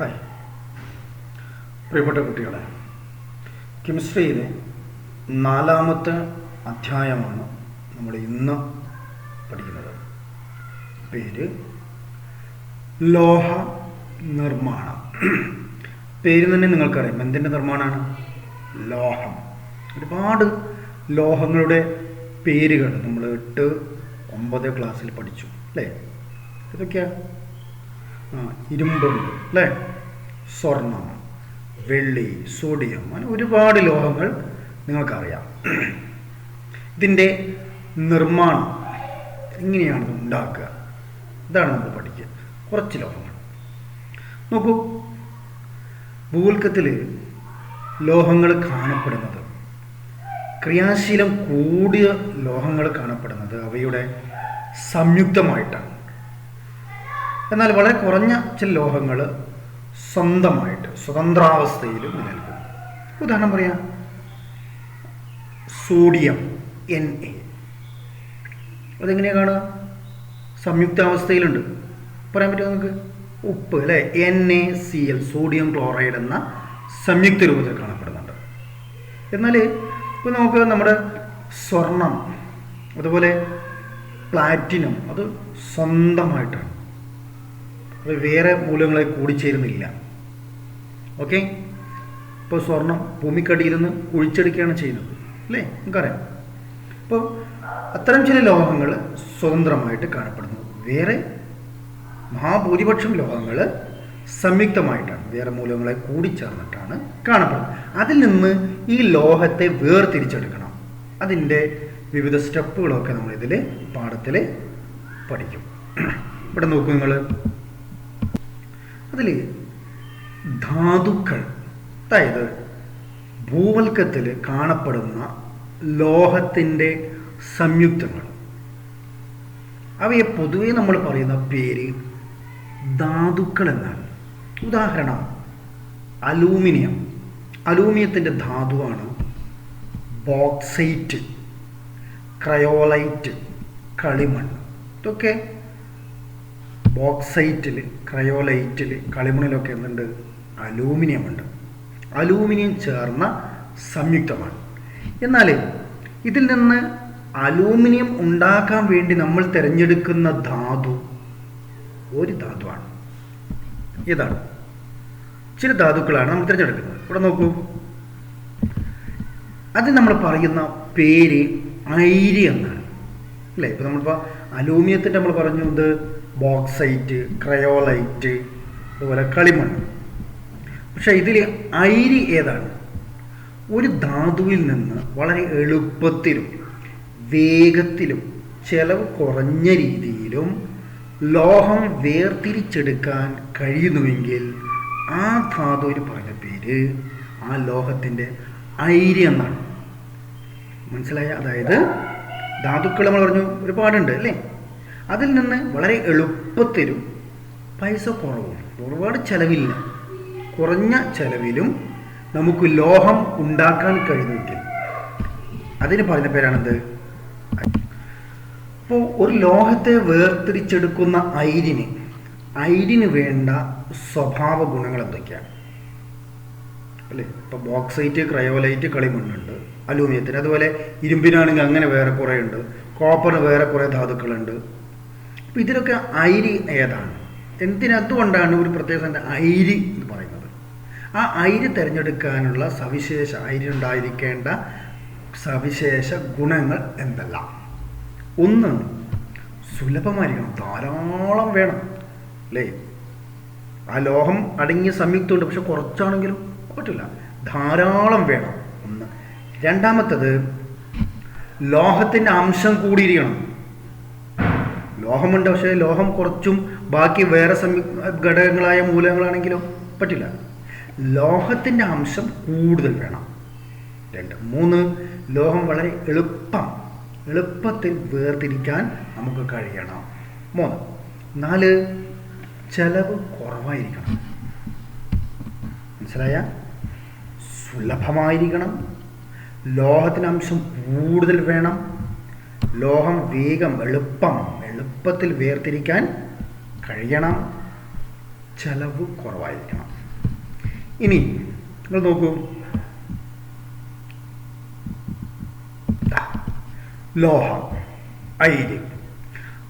Hi പ്രിയപ്പെട്ട കുട്ടികളെ കെമിസ്ട്രിയിലെ നാലാമത്തെ അധ്യായമാണ് നമ്മൾ ഇന്ന് പഠിക്കുന്നത്. പേര് ലോഹ നിർമ്മാണം. പേര് തന്നെ നിങ്ങൾക്കറിയാം. എന്തിന്റെ നിർമ്മാണമാണ്? ലോഹം. ഒരുപാട് ലോഹങ്ങളുടെ പേരുകൾ നമ്മൾ എട്ട് ഒമ്പത് ക്ലാസ്സിൽ പഠിച്ചു അല്ലേ? ഇതൊക്കെയാ ആ ഇരുമ്പുണ്ട് അല്ലേ? സ്വർണം വെള്ളി സോഡിയം അങ്ങനെ ഒരുപാട് ലോഹങ്ങൾ നിങ്ങൾക്കറിയാം. ഇതിന്റെ നിർമ്മാണം എങ്ങനെയാണ് ഉണ്ടാക്കുക? ഇതാണ് നമ്മൾ പഠിക്കുക. കുറച്ച് ലോഹങ്ങൾ. നോക്കൂ ഭൂവൽക്കത്തിൽ ലോഹങ്ങൾ കാണപ്പെടുന്നത് ക്രിയാശീലം കൂടിയ ലോഹങ്ങൾ കാണപ്പെടുന്നത് അവയുടെ സംയുക്തമായിട്ടാണ്. എന്നാൽ വളരെ കുറഞ്ഞ ചില ലോഹങ്ങൾ സ്വന്തമായിട്ട് സ്വതന്ത്രാവസ്ഥയിൽ നിലനിൽക്കുന്നു. ഉദാഹരണം പറയാം. സോഡിയം എൻ എ അതെങ്ങനെയാണ് കാണുക? സംയുക്താവസ്ഥയിലുണ്ട്. പറയാൻ പറ്റുമോ നമുക്ക്? ഉപ്പ് അല്ലേ? N A C L sodium chloride എന്ന സംയുക്ത രൂപത്തിൽ കാണപ്പെടുന്നുണ്ട്. എന്നാൽ ഇപ്പോൾ നമുക്ക് നമ്മുടെ സ്വർണം അതുപോലെ പ്ലാറ്റിനം അത് സ്വന്തമായിട്ടാണ്. അത് വേറെ മൂല്യങ്ങളെ കൂടിച്ചേരുന്നില്ല. ഓക്കെ ഇപ്പോൾ സ്വർണം ഭൂമിക്കടിയിൽ നിന്ന് കുഴിച്ചെടുക്കുകയാണ് ചെയ്യുന്നത്. അല്ലേ? നമുക്കറിയാം. അപ്പോൾ അത്തരം ചില ലോഹങ്ങൾ സ്വതന്ത്രമായിട്ട് കാണപ്പെടുന്നു. വേറെ മഹാഭൂരിപക്ഷം ലോഹങ്ങൾ സംയുക്തമായിട്ടാണ് വേറെ മൂലങ്ങളെ കൂടിച്ചേർന്നിട്ടാണ് കാണപ്പെടുന്നത്. അതിൽ നിന്ന് ഈ ലോഹത്തെ വേർതിരിച്ചെടുക്കണം. അതിന്റെ വിവിധ സ്റ്റെപ്പുകളൊക്കെ നമ്മൾ ഇതിൽ പാഠത്തിൽ പഠിക്കും. ഇവിടെ നോക്കൂ നിങ്ങൾ അതിൽ ധാതുക്കൾ. അതായത് ഭൂവൽക്കത്തിൽ കാണപ്പെടുന്ന ലോഹത്തിന്റെ സംയുക്തങ്ങൾ. അവയെ പൊതുവെ നമ്മൾ പറയുന്ന പേര് ധാതുക്കൾ എന്നാണ്. ഉദാഹരണം അലൂമിനിയം. അലൂമിനിയത്തിന്റെ ധാതുവാണ് ബോക്സൈറ്റ് ക്രയോളൈറ്റ് കളിമൺ ഇതൊക്കെ ബോക്സൈറ്റിൽ ക്രയോലൈറ്റിൽ കളിമണിലൊക്കെ എന്തുണ്ട്? അലൂമിനിയം ഉണ്ട്. അലൂമിനിയം ചേർന്ന സംയുക്തമാണ്. എന്നാൽ ഇതിൽ നിന്ന് അലൂമിനിയം ഉണ്ടാക്കാൻ വേണ്ടി നമ്മൾ തിരഞ്ഞെടുക്കുന്ന ധാതു ഒരു ധാതുവാണ്. ഏതാണ് ചില ധാതുക്കളാണ് നമ്മൾ തിരഞ്ഞെടുക്കുന്നത്. ഇവിടെ നോക്കൂ. അത് നമ്മൾ പറയുന്ന പേര് ഐരി എന്നാണ്. അല്ലേ? ഇപ്പം നമ്മളിപ്പോൾ അലൂമിനിയത്തിന്റെ നമ്മൾ പറഞ്ഞു ഇത് ബോക്സൈറ്റ് ക്രയോലൈറ്റ് അതുപോലെ കളിമണ്ണ്. പക്ഷേ ഇതിൽ ഐരി ഏതാണ്? ഒരു ധാതുവിൽ നിന്ന് വളരെ എളുപ്പത്തിലും വേഗത്തിലും ചെലവ് കുറഞ്ഞ രീതിയിലും ലോഹം വേർതിരിച്ചെടുക്കാൻ കഴിയുന്നുവെങ്കിൽ ആ ധാതുവിന് പറഞ്ഞ പേര് ആ ലോഹത്തിന്റെ ഐരി എന്നാണ്. മനസ്സിലായ? അതായത് ധാതുക്കൾ നമ്മൾ പറഞ്ഞു ഒരുപാടുണ്ട് അല്ലേ? അതിൽ നിന്ന് വളരെ എളുപ്പത്തിലും പൈസ കുറവുണ്ട് ഒരുപാട് ചിലവില്ല. കുറഞ്ഞ ചിലവിലും നമുക്ക് ലോഹം ഉണ്ടാക്കാൻ കഴിയുമെങ്കിൽ അതിന് പറയുന്ന പേരാണെന്ത്? അപ്പോൾ ഒരു ലോഹത്തെ വേർതിരിച്ചെടുക്കുന്ന ഐരിന് ഐരിന് വേണ്ട സ്വഭാവ ഗുണങ്ങൾ എന്തൊക്കെയാണ്? അല്ലേ? ഇപ്പോൾ ബോക്സൈറ്റ് ക്രയോലൈറ്റ് കളിമണ്ണുണ്ട് അലൂമിനിയത്തിന്. അതുപോലെ ഇരുമ്പിനാണെങ്കിൽ അങ്ങനെ വേറെ കുറേ ഉണ്ട് കോപ്പറിന് വേറെ കുറേ ധാതുക്കളുണ്ട്. അപ്പോൾ ഇതിലൊക്കെ ഐരി ഏതാണ്? എന്തിനതുകൊണ്ടാണ് ഒരു പ്രത്യേക ഐരി എന്ന് പറയുന്നത്? ആ ഐരി തിരഞ്ഞെടുക്കാനുള്ള സവിശേഷ ഐരിനുണ്ടായിരിക്കേണ്ട സവിശേഷ ഗുണങ്ങൾ എന്തെല്ലാം? ഒന്ന് സുലഭമായിരിക്കണം. ധാരാളം വേണം അല്ലേ? ആ ലോഹം അടങ്ങിയ സംയുക്തമുണ്ട് പക്ഷെ കുറച്ചാണെങ്കിലും പറ്റില്ല ധാരാളം വേണം. ഒന്ന്. രണ്ടാമത്തത് ലോഹത്തിന്റെ അംശം കൂടിയിരിക്കണം. ലോഹമുണ്ട് പക്ഷേ ലോഹം കുറച്ചും ബാക്കി വേറെ ഘടകങ്ങളായ മൂലകങ്ങളാണെങ്കിലോ പറ്റില്ല. ലോഹത്തിന്റെ അംശം കൂടുതൽ വേണം. രണ്ട്. മൂന്ന്. ലോഹം വളരെ എളുപ്പം. എളുപ്പത്തിൽ വേർതിരിക്കാൻ നമുക്ക് കഴിയണം. മൂന്ന്. നാല്. ചെലവ് കുറവായിരിക്കണം. മനസ്സിലായ? സുലഭമായിരിക്കണം. ലോഹത്തിന് അംശം കൂടുതൽ വേണം. ലോഹം വേഗം എളുപ്പം എളുപ്പത്തിൽ വേർതിരിക്കാൻ കഴിയണം. ചെലവ് കുറവായിരിക്കണം. ഇനി നിങ്ങൾ നോക്കൂ. ലോഹം അയിര്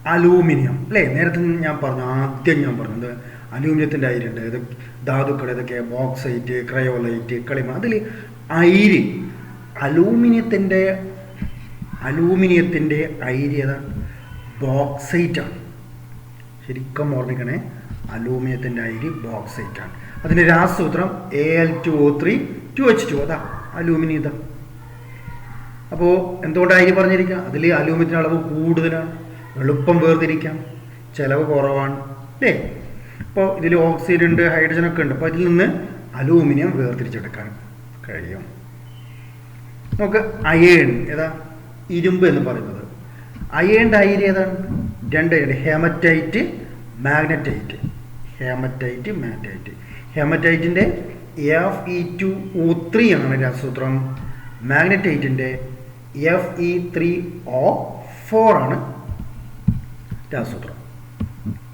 അലൂമിനിയം. അല്ലേ? നേരത്തെ ഞാൻ പറഞ്ഞു ആദ്യം ഞാൻ പറഞ്ഞത് അലൂമിനിയത്തിന്റെ അയിരുണ്ട്. ഇത് ധാതുക്കൾ ഇതൊക്കെ ബോക്സൈറ്റ് ക്രയോലൈറ്റ് കളിമ. അതിൽ അയിര് അലൂമിനിയത്തിന്റെ അലൂമിനിയത്തിന്റെ അയിര് ഏതാണ്? ബോക്സൈറ്റാണ്. ശരിക്കും ഓർമ്മിക്കണേ അലൂമിനിയത്തിന്റെ അയിര് ആണ് അതിന്റെ രാസസൂത്രം A L two O three two H two അതാ അലൂമിനിയം ഇതാ. അപ്പോൾ എന്തുകൊണ്ടാണ് അരി പറഞ്ഞിരിക്കുക അതിൽ അലൂമിനിയത്തിന്റെ അളവ് കൂടുതലാണ് എളുപ്പം വേർതിരിക്കാം ചിലവ് കുറവാണ് അല്ലേ? അപ്പോൾ ഇതിൽ ഓക്സിജൻ ഉണ്ട് ഹൈഡ്രജൻ ഒക്കെ ഉണ്ട്. അപ്പോൾ ഇതിൽ നിന്ന് അലൂമിനിയം വേർതിരിച്ചെടുക്കാൻ കഴിയും. നമുക്ക് അയേൺ ഏതാ? ഇരുമ്പ് എന്ന് പറയുന്നത്. അയേണിന്റെ അയിര് ഏതാണ്? രണ്ട് iron hematite magnetite. Hematite magnetite. ഹെമറ്റൈറ്റിന്റെ F E two O three ആണ് രാസസൂത്രം. മാഗ്നറ്റൈറ്റിന്റെ F E three O four ആണ് രാസസൂത്രം.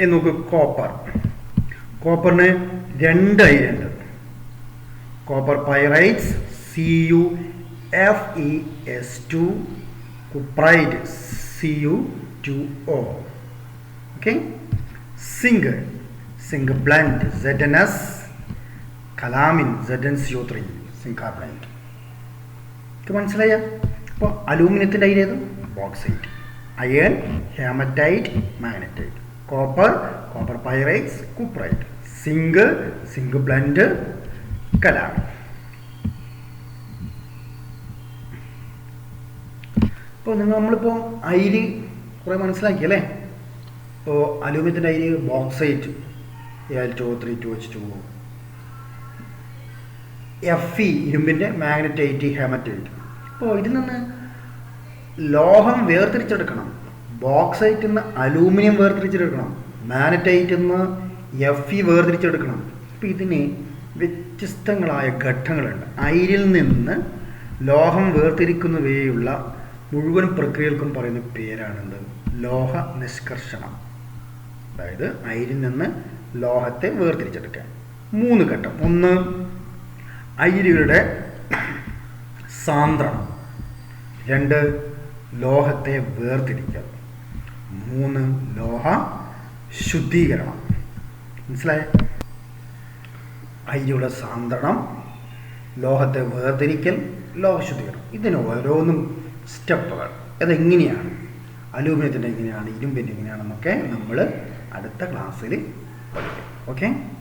ഇനി നോക്ക് കോപ്പർ. കോപ്പറിന് രണ്ട് അയിരുണ്ട് copper pyrites C U F E S two cuprite C Okay, blende Z N S calamine Z N C O three zinc carbonate ഇത് മനസ്സിലായ? അപ്പോൾ അലൂമിനിയത്തിന്റെ അതിൽ ഏത്? Bauxite iron hematite magnetite copper copper pyrites cuprite zinc zinc blende calamine ഇപ്പോൾ നിങ്ങൾ നമ്മളിപ്പോൾ അയിൽ കുറേ മനസ്സിലാക്കി അല്ലേ? ഇപ്പോൾ അലൂമിനിയത്തിന്റെ അയിൽ bauxite L two three two H two F E ഇരുമ്പിന്റെ മാഗ്നറ്റൈറ്റ് ഹെമറ്റൈറ്റ് അപ്പോൾ ഇതിൽ നിന്ന് ലോഹം വേർതിരിച്ചെടുക്കണം. ബോക്സൈറ്റിൽ നിന്ന് അലൂമിനിയം വേർതിരിച്ചെടുക്കണം. മാഗ്നറ്റൈറ്റിൽ നിന്ന് എഫ് ഇ വേർതിരിച്ചെടുക്കണം. അപ്പോൾ ഇതിന് വ്യത്യസ്തങ്ങളായ ഘട്ടങ്ങളുണ്ട്. അയിരിൽ നിന്ന് ലോഹം വേർതിരിക്കുന്നവയുള്ള മുഴുവൻ പ്രക്രിയകൾക്കും പറയുന്ന പേരാണെന്ത്? ലോഹ നിഷ്കർഷണം. അതായത് അയിരിൽ നിന്ന് ലോഹത്തെ വേർതിരിച്ചെടുക്കാൻ മൂന്ന് ഘട്ടം. ഒന്ന് അയിരുകളുടെ സാന്ദ്രണം രണ്ട് ലോഹത്തെ വേർതിരിക്കൽ മൂന്ന് ലോഹ ശുദ്ധീകരണം. മനസ്സിലായ? അയിരുടെ സാന്ദ്രണം ലോഹത്തെ വേർതിരിക്കൽ ലോഹശുദ്ധീകരണം ഇതിന് ഓരോന്നും സ്റ്റെപ്പുകൾ. അതെങ്ങനെയാണ്? അലൂമിനിയത്തിന്റെ എങ്ങനെയാണ്? ഇരുമ്പിന്റെ എങ്ങനെയാണെന്നൊക്കെ നമ്മൾ അടുത്ത ക്ലാസ്സിൽ പഠിക്കും. ഓക്കെ?